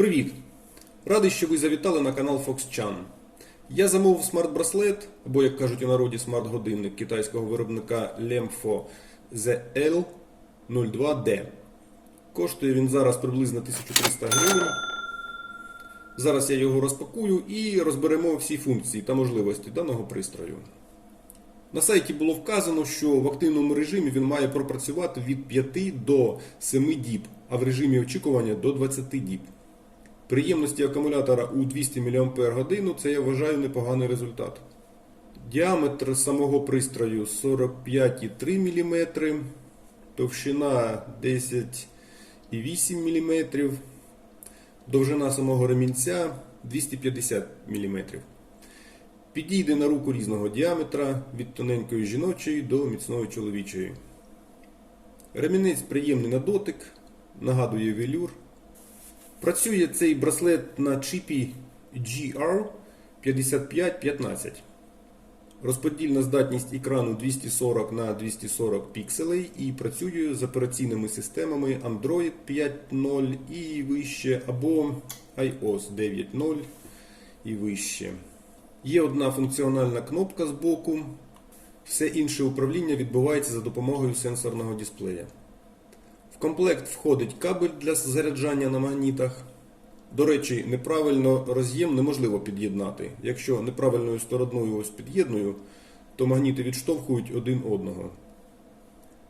Привіт! Радий, що ви завітали на канал FoxChan. Я замовив смарт-браслет, або, як кажуть у народі, смарт-годинник китайського виробника Lemfo ZL02D. Коштує він зараз приблизно 1300 гривень. Зараз я його розпакую і розберемо всі функції та можливості даного пристрою. На сайті було вказано, що в активному режимі він має пропрацювати від 5 до 7 діб, а в режимі очікування до 20 діб. Приємності акумулятора у 200 мАч це я вважаю непоганий результат. Діаметр самого пристрою 45,3 мм, товщина 10,8 мм, довжина самого ремінця 250 мм. Підійде на руку різного діаметра від тоненької жіночої до міцної чоловічої. Ремінець приємний на дотик, нагадує велюр. Працює цей браслет на чипі GR5515. Розподільна здатність екрану 240 на 240 пікселей і працює з операційними системами Android 5.0 і вище або iOS 9.0 і вище. Є одна функціональна кнопка з боку. Все інше управління відбувається за допомогою сенсорного дисплея. Комплект входить кабель для заряджання на магнітах. До речі, неправильно роз'єм неможливо під'єднати. Якщо неправильною стороною ось під'єдную, то магніти відштовхують один одного.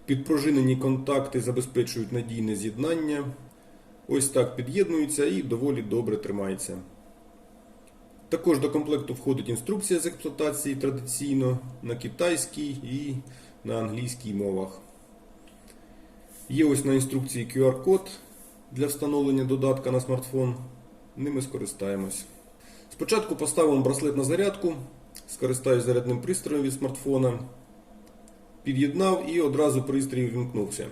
Підпружинені контакти забезпечують надійне з'єднання. Ось так під'єднуються і доволі добре тримається. Також до комплекту входить інструкція з експлуатації традиційно на китайській і на англійській мовах. Є ось на інструкції QR-код для встановлення додатка на смартфон. Ними скористаємось. Спочатку поставимо браслет на зарядку, скористаюсь зарядним пристроєм від смартфона, під'єднав і одразу пристрій вімкнувся.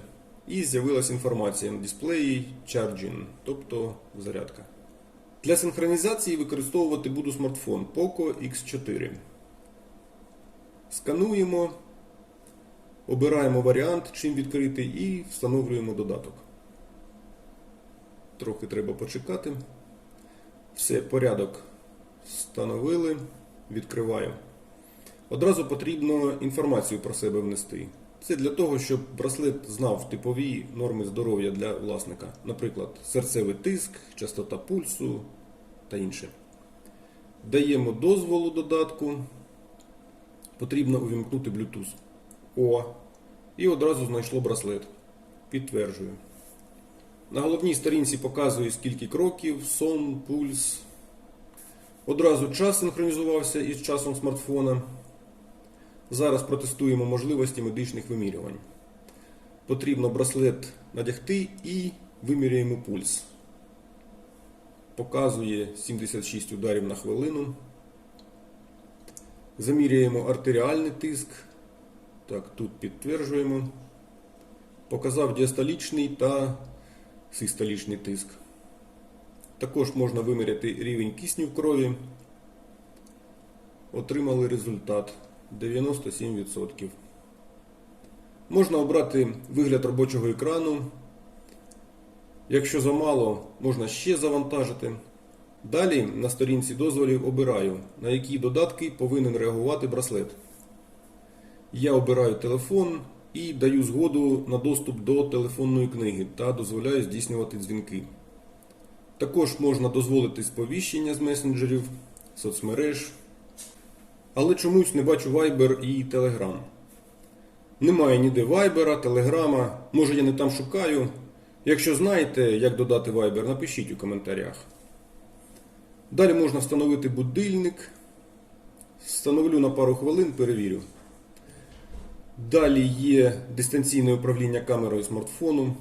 І з'явилася інформація на дисплеї Charging, тобто зарядка. Для синхронізації використовувати буду смартфон Poco X4. Скануємо, обираємо варіант, чим відкрити, і встановлюємо додаток. Трохи треба почекати. Все, порядок встановили. Відкриваю. Одразу потрібно інформацію про себе внести. Це для того, щоб браслет знав типові норми здоров'я для власника, наприклад, серцевий тиск, частота пульсу та інше. Даємо дозволу додатку. Потрібно увімкнути Bluetooth. О. І одразу знайшло браслет. Підтверджую. На головній сторінці показує скільки кроків, сон, пульс. Одразу час синхронізувався із часом смартфона. Зараз протестуємо можливості медичних вимірювань. Потрібно браслет надягти і виміряємо пульс. Показує 76 ударів на хвилину. Заміряємо артеріальний тиск. Так, тут підтверджуємо. Показав діастолічний та систолічний тиск. Також можна виміряти рівень кисню в крові. Отримали результат 97%. Можна обрати вигляд робочого екрану. Якщо замало, можна ще завантажити. Далі на сторінці дозволів обираю, на які додатки повинен реагувати браслет. Я обираю телефон і даю згоду на доступ до телефонної книги та дозволяю здійснювати дзвінки. Також можна дозволити сповіщення з месенджерів, соцмереж. Але чомусь не бачу Viber і Telegram. Немає ніде Viber, Telegram, може я не там шукаю. Якщо знаєте, як додати Viber, напишіть у коментарях. Далі можна встановити будильник. Встановлю на пару хвилин, перевірю. Далі є дистанційне управління камерою смартфону.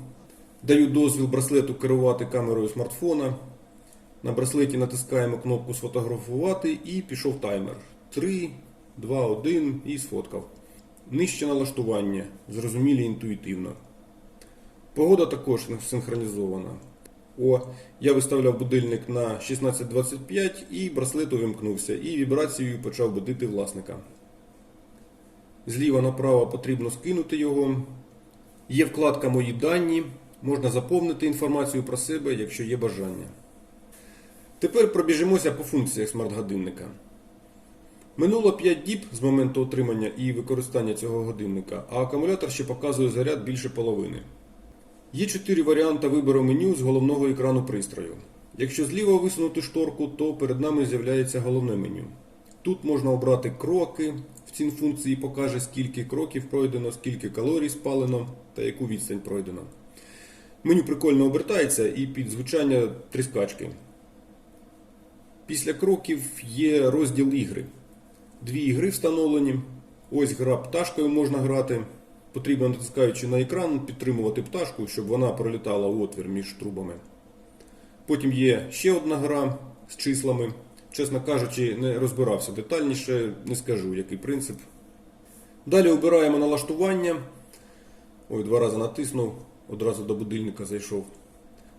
Даю дозвіл браслету керувати камерою смартфона. На браслеті натискаємо кнопку Сфотографувати і пішов таймер. 3, 2, 1 і сфоткав. Нижче налаштування. Зрозумілі інтуїтивно. Погода також синхронізована. О, я виставляв будильник на 16.25 і браслет увімкнувся, і вібрацією почав будити власника. Зліва направо потрібно скинути його. Є вкладка Мої дані. Можна заповнити інформацію про себе, якщо є бажання. Тепер пробіжимося по функціях смарт-годинника. Минуло 5 діб з моменту отримання і використання цього годинника, а акумулятор ще показує заряд більше половини. Є 4 варіанти вибору меню з головного екрану пристрою. Якщо зліва висунути шторку, то перед нами з'являється головне меню. Тут можна обрати кроки. В цій функції покаже, скільки кроків пройдено, скільки калорій спалено та яку відстань пройдено. Меню прикольно обертається і під звучання тріскачки. Після кроків є розділ ігри. Дві ігри встановлені. Ось гра пташкою можна грати. Потрібно, натискаючи на екран, підтримувати пташку, щоб вона пролітала у отвір між трубами. Потім є ще одна гра з числами. Чесно кажучи, не розбирався детальніше, не скажу, який принцип. Далі обираємо налаштування. Ой, два рази натиснув, одразу до будильника зайшов.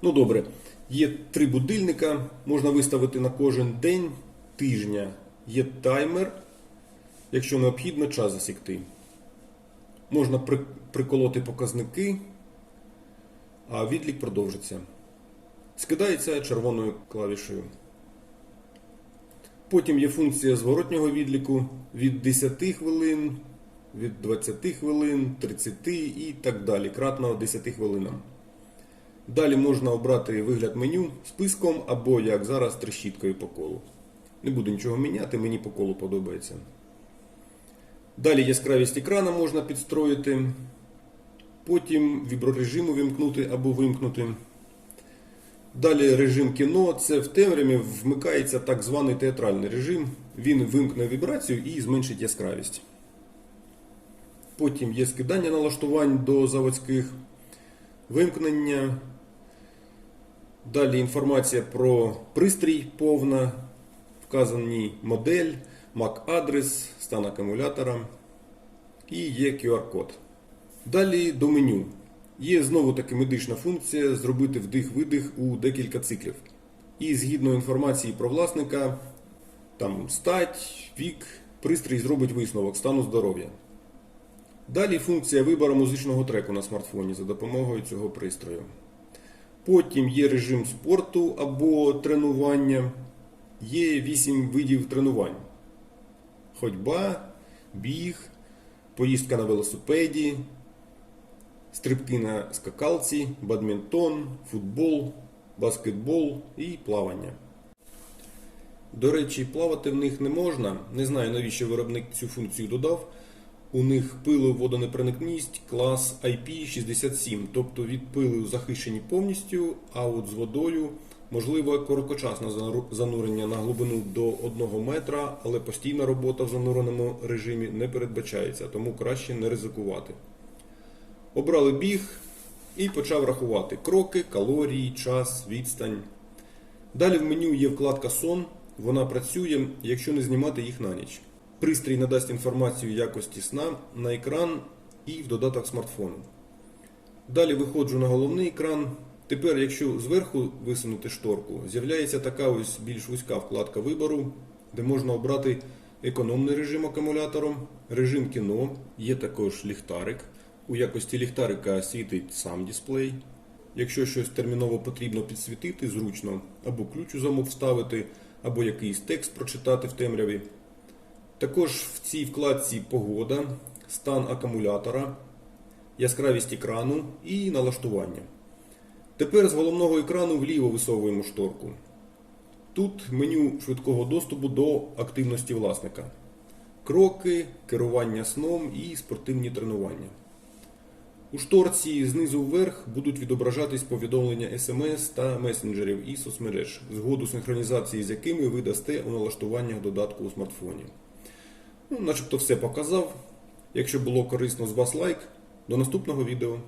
Ну добре, є три будильника, можна виставити на кожен день тижня. Є таймер, якщо необхідно, час засікти. Можна при- приколоти показники, а відлік продовжиться. Скидається червоною клавішею. Потім є функція зворотнього відліку від 10 хвилин, від 20 хвилин, 30 і так далі, кратно 10 хвилинам. Далі можна обрати вигляд меню списком або, як зараз, трещіткою по колу. Не буду нічого міняти, мені по колу подобається. Далі яскравість екрана можна підстроїти. Потім віброрежим увімкнути або вимкнути. Далі режим кіно. Це в темряві вмикається так званий театральний режим. Він вимкне вібрацію і зменшить яскравість. Потім є скидання налаштувань до заводських, вимкнення. Далі інформація про пристрій повна, вказані модель, MAC-адрес, стан акумулятора і є QR-код. Далі до меню. Є знову таки медична функція зробити вдих-видих у декілька циклів. І згідно інформації про власника, там стать, вік, пристрій зробить висновок стану здоров'я. Далі функція вибору музичного треку на смартфоні за допомогою цього пристрою. Потім є режим спорту або тренування. Є 8 видів тренувань: ходьба, біг, поїздка на велосипеді, стрибки на скакалці, бадмінтон, футбол, баскетбол і плавання. До речі, плавати в них не можна. Не знаю, навіщо виробник цю функцію додав. У них пиловодонепроникність клас IP67, тобто від пилу захищені повністю, а от з водою можливо короткочасне занурення на глибину до 1 метра, але постійна робота в зануреному режимі не передбачається, тому краще не ризикувати. Обрали біг і почав рахувати кроки, калорії, час, відстань. Далі в меню є вкладка сон. Вона працює, якщо не знімати їх на ніч. Пристрій надасть інформацію якості сна на екран і в додаток смартфону. Далі виходжу на головний екран. Тепер, якщо зверху висунути шторку, з'являється така ось більш вузька вкладка вибору, де можна обрати економний режим акумулятором, режим кіно, є також ліхтарик. У якості ліхтарика світить сам дисплей. Якщо щось терміново потрібно підсвітити, зручно, або ключ у замок вставити, або якийсь текст прочитати в темряві. Також в цій вкладці погода, стан акумулятора, яскравість екрану і налаштування. Тепер з головного екрану вліво висовуємо шторку. Тут меню швидкого доступу до активності власника. Кроки, керування сном і спортивні тренування. У шторці знизу вверх будуть відображатись повідомлення SMS та месенджерів і соцмереж, згоду синхронізації з якими ви дасте у налаштуваннях додатку у смартфоні. Ну, начебто все показав. Якщо було корисно з вас лайк. До наступного відео.